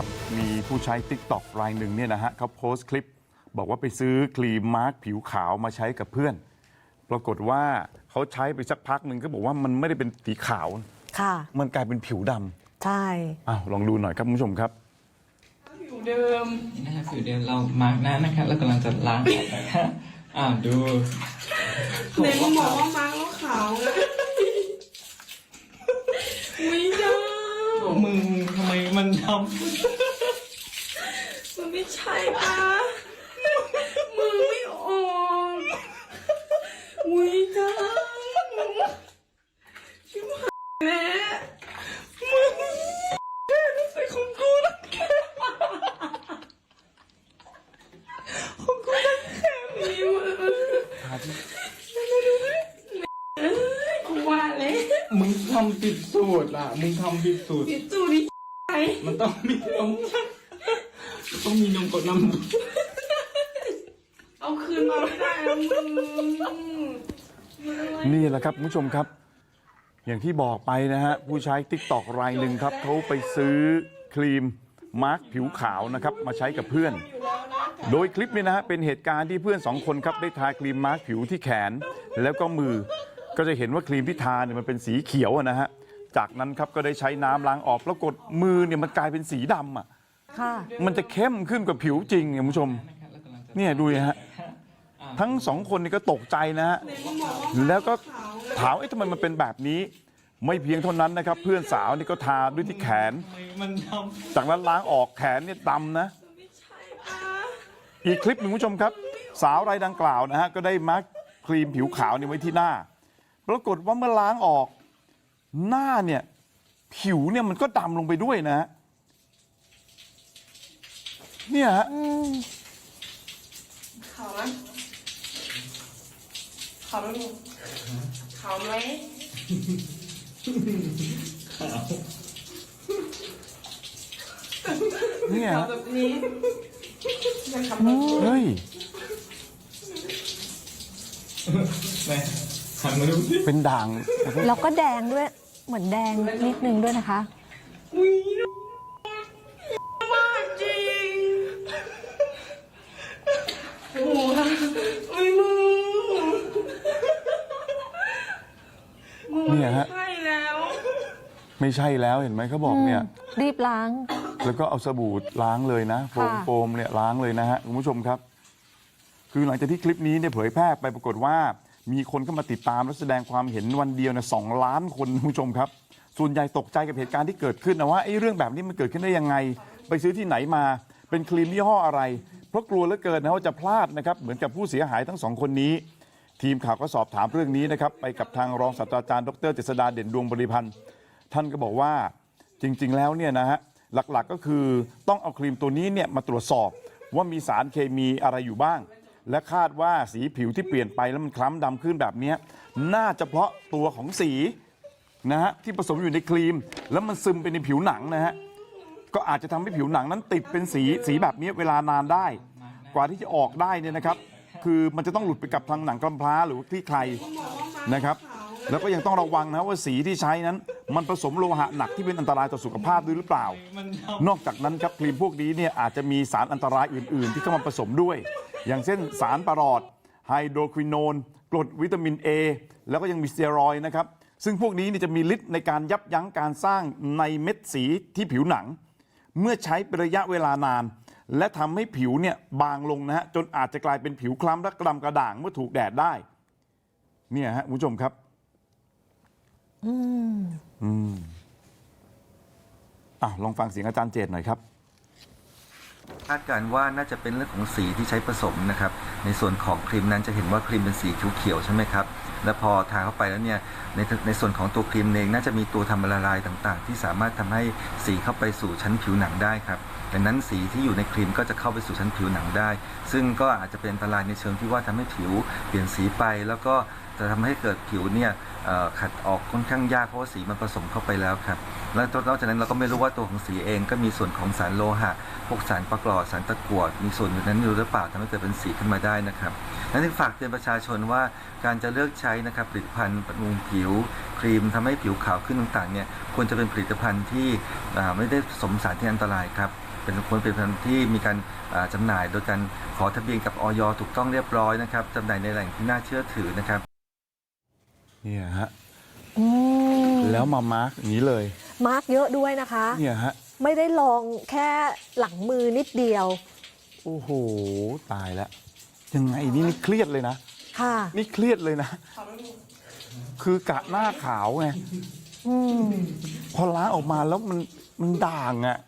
ครับ มีผู้ใช้ t ิ k t o k รายหนึ่งเนี่ยนะฮะเขาโพสต์คลิป บอกว่าไปซื้อครีมมาร์กผิวขาวมาใช้กับเพื่อน ปรากฏว่าเขาใช้ไปสักพักหนึ่งก็บอกว่ามันไม่ได้เป็นสีขาว ค่ะ มันกลายเป็นผิวดใช่ำอ้าวลองดูหน่อยครับคุณผู้ชมครับ ผิวเดิมนี่นะครับผิวเดิมเรามาร์กหน้านะครับแล้วกำลังจะล้างออกนะครับอ่าดูไหนมึงบอกว่ามาร์กแล้วขาวไง ไม่ได้บอก มึงทำไมมันทมันไม่ใช่ปะมือไม่ออกไม่ได้ชิบหายแล้วมึงใส่ของกูแล้วแค่ของกูแล้วแค่มีมือเอ้ย กูว่าแล้วำมึงทำผิดสูตรอะ มึงทำผิดสูตรปิดตู้ดิไปมันต้องมีนมต้องมีนมกดน้ำเอาคืนมาไม่ได้แล้วมึงนี่แหละครับคุณผู้ชมครับ อย่างที่บอกไปนะฮะ ผู้ใช้ t ิ k t o k รายหนึ่งครับเขาไปซื้อครีมมาร์กผิวขาวนะครับ มาใช้กับเพื่อนโดยคลิปนี้นะฮะเป็นเหตุการณ์ที่เพื่อนสองคนครับได้ทาครีมมาร์กผิวที่แขน แล้วก็มือ ก็จะเห็นว่าครีมที่ทาเนี่ยมันเป็นสีเขียวอะนะฮะจากนั้นครับก็ได้ใช้น้ำล้างออกปรากฏมือเนี่ยมันกลายเป็นสีดำอะ ค่ะ มันจะเข้มขึ้นกว่าผิวจริงเนี่ยคุณผู้ชม เนี่ยดูนะฮะ ทั้งสองคนนี่ก็ตกใจนะฮะ แล้วก็ถามเอ๊ะทำไมมันเป็นแบบนี้ ไม่เพียงเท่านั้นนะครับ เพื่อนสาวนี่ก็ทาด้วยที่แขนทำไมมันทจากนั้นล้างออกแขนเนี่ยดำนะ อีกคลิปหนึ่งคุณผู้ชมครับ สาวรายดังกล่าวนะฮะ ก็ได้มาร์คครีมผิวขาวเนี่ยไว้ที่หน้า ปรากฏว่าเมื่อล้างออก หน้าเนี่ยผิวเนี่ยมันก็ดำลงไปด้วยนะฮะเนี่ยฮะขาวไหมขาวไหมขาวไหมเนี่ยขาวแบบนี้ยังขาวแบบนี้ เฮ้ย เป็นด่าง แล้วก็แดงด้วยเหมือนแดงนิดนึงด้วยนะคะอุ้ยมากจริงโอ้โหอุ้ยมึงมึงเนี่ยฮะ ใช่แล้วไม่ใช่แล้วเห็นไหมเขาบอกเนี่ย รีบล้าง แล้วก็เอาสบู่ล้างเลยนะโฟมค่ะ โฟมเนี่ยล้างเลยนะฮะคุณผู้ชมครับ คือหลังจากที่คลิปนี้เนี่ยเผยแพร่ไปปรากฏว่า มีคนเข้ามาติดตามและแสดงความเห็นวันเดียวเนี่ยสองล้านคนคุณผู้ชมครับ ส่วนใหญ่ตกใจกับเหตุการณ์ที่เกิดขึ้นนะว่าไอ้เรื่องแบบนี้มันเกิดขึ้นได้ยังไง ไปซื้อที่ไหนมาเป็นครีมยี่ห้ออะไร เพราะกลัวเหลือเกินนะว่าจะพลาดนะครับเหมือนกับผู้เสียหายทั้งสองคนนี้ ทีมข่าวก็สอบถามเรื่องนี้นะครับไปกับทางรองศาสตราจารย์ดรเจษดาเด่นดวงบริพันธ์ท่านก็บอกว่าจริง ๆ แล้วเนี่ยนะฮะหลักๆก็คือต้องเอาครีมตัวนี้เนี่ยมาตรวจสอบว่ามีสารเคมีอะไรอยู่บ้าง และคาดว่าสีผิวที่เปลี่ยนไปแล้วมันคล้ำดำขึ้นแบบนี้น่าจะเพราะตัวของสีนะฮะที่ผสมอยู่ในครีม แล้วมันซึมไปในผิวหนังนะฮะก็อาจจะทำให้ผิวหนังนั้นติดเป็นสีสีแบบนี้เวลานานได้ กว่าที่จะออกได้เนี่ยนะครับ คือมันจะต้องหลุดไปกับทางหนังกำพร้าหรือที่ใครนะครับ แล้วก็ยังต้องระวังนะว่าสีที่ใช้นั้น มันผสมโลหะหนักที่เป็นอันตรายต่อสุขภาพด้วยหรือเปล่า นอกจากนั้นครับครีมพวกนี้เนี่ยอาจจะมีสารอันตรายอื่น ๆ ที่เข้ามาผสมด้วย อย่างเช่นสารประหลอดไฮโดรควินโนนกรดวิตามิน A แล้วก็ยังมีสเตียรอยด์นะครับ ซึ่งพวกนี้เนี่ยจะมีฤทธิ์ในการยับยั้งการสร้างในเม็ดสีที่ผิวหนัง เมื่อใช้เป็นระยะเวลานาน และทำให้ผิวเนี่ยบางลงนะฮะจนอาจจะกลายเป็นผิวคล้ำและกระดำกระด่างเมื่อถูกแดดได้เนี่ยฮะคุณผู้ชมครับอืมอืมอะลองฟังเสียงอาจารย์เจตหน่อยครับ คาดการณ์ว่าน่าจะเป็นเรื่องของสีที่ใช้ผสมนะครับในส่วนของครีมนั้นจะเห็นว่าครีมเป็นสีเขียวๆใช่ไหมครับแล้วพอทาเข้าไปแล้วเนี่ยในในส่วนของตัวครีมเองน่าจะมีตัวทำละลายต่างๆ ที่สามารถทำให้สีเข้าไปสู่ชั้นผิวหนังได้ครับดังนั้นสีที่อยู่ในครีมก็จะเข้าไปสู่ชั้นผิวหนังได้ ซึ่งก็อาจจะเป็นอันตรายในเชิงที่ว่าทำให้ผิวเปลี่ยนสีไปแล้วก็ จะทำให้เกิดผิวเนี่ยขัดออกค่อนข้างยากเพราะว่าสีมันผสมเข้าไปแล้วครับแล้วนอกจากนั้นเราก็ไม่รู้ว่าตัวของสีเองก็มีส่วนของสารโลหะ พวกสารประกรดสารตะกั่วมีส่วนอยู่นั้นอยู่หรือเปล่าทำให้เกิดเป็นสีขึ้นมาได้นะครับนั้นฝากเตือนประชาชนว่าการจะเลือกใช้นะครับผลิตภัณฑ์บำรุงผิว ครีมทำให้ผิวขาวขึ้นต่างๆเนี่ยควรจะเป็นผลิตภัณฑ์ที่ไม่ได้สมสารที่อันตรายครับเป็นควรเป็นผลิตภัณฑ์ที่มีการอ่าจำหน่ายโดยการขอทะเบียนกับออยถูกต้องเรียบร้อยนะครับจำหน่ายในแหล่งที่น่าเชื่อถือนะครับ เนี่ยฮะอืมแล้วมามาร์กอย่างนี้เลย มาร์กเยอะด้วยนะคะเนี่ยฮะไม่ได้ลองแค่หลังมือนิดเดียว โอ้โห ตายแล้ว ยังไงนี่นี่เครียดเลยนะ ค่ะ นี่เครียดเลยนะ คือกะหน้าขาวไงอืมพอล้างออกมาแล้วมันมันด่างอะ่ะ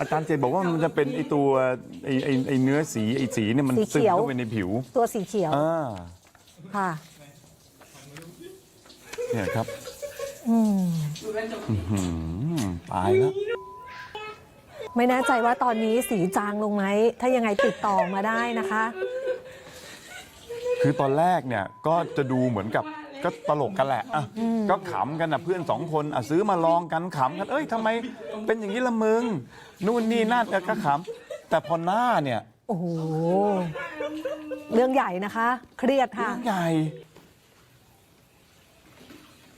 อาจารย์เจตบอกว่ามันจะเป็นไอตัวไอไอไอเนื้อสีไอสีเนี่ยมันสีซึมเขียวเข้าไปในผิว ตัวสีเขียวอ่าค่ะ เนี่ยครับอืมหืมตายแล้ว ไม่แน่ใจว่าตอนนี้สีจางลงไหม ถ้ายังไงติดต่อมาได้นะคะ คือตอนแรกเนี่ยก็จะดูเหมือนกับก็ตลกกันแหละอะก็ขำกันนะเพื่อนสองคนอะซื้อมาลองกันขำกันเอ้ยทำไมเป็นอย่างนี้ละมึงนู่นนี่นั่นเออก็ขำแต่พอหน้าเนี่ยโอ้โห เรื่องใหญ่นะคะ เครียดค่ะ เรื่องใหญ่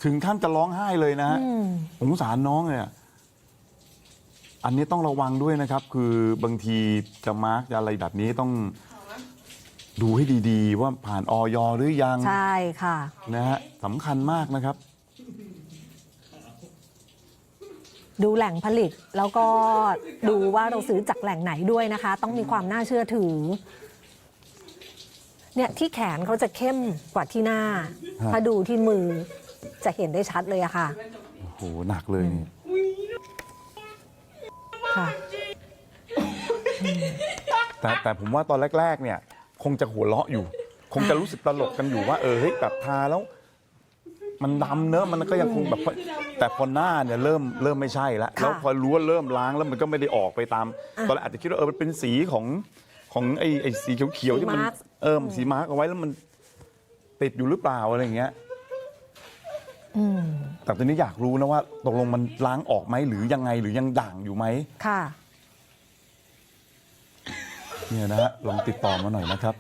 ถึงขั้นจะร้องไห้เลยนะฮะอืมสงสารน้องเลยอะอันนี้ต้องระวังด้วยนะครับ คือบางทีจะมาร์กจะอะไรแบบนี้ต้องดูให้ดีๆ ว่าผ่านออยหรือยัง ใช่ค่ะนะฮะสำคัญมากนะครับ ดูแหล่งผลิตแล้วก็ดูว่าเราซื้อจากแหล่งไหนด้วยนะคะ ต้องมีความน่าเชื่อถือเนี่ยที่แขนเขาจะเข้มกว่าที่หน้าฮะถ้าดูที่มือ จะเห็นได้ชัดเลยอะค่ะ โอ้โหหนักเลยนี่ค่ะ แต่แต่ผมว่าตอนแรก ๆ เนี่ย คงจะหัวเราะอยู่ คงจะรู้สึกตลกกันอยู่ว่า เออเฮ้ยแบบทาแล้ว มันดำเนอะมันก็ยังคงแบบ แต่พอหน้าเนี่ยเริ่มเริ่มไม่ใช่แล้วค่ะแล้วพอรู้ว่าเริ่มล้างแล้วมันก็ไม่ได้ออกไปตามอะตอนแรกอาจจะคิดว่าเออมันเป็นสีของของไอ้ไอ้สีเขียวๆที่มันสีมาร์คเออสีมาร์กเอาไว้แล้วมันติดอยู่หรือเปล่าอะไรอย่างเงี้ยอืม แต่ตอนนี้อยากรู้นะว่าตกลงมันล้างออกไหมหรือยังไงหรือยังด่างอยู่ไหมค่ะเนี่ยนะฮะลองติดต่อมาหน่อยนะครับ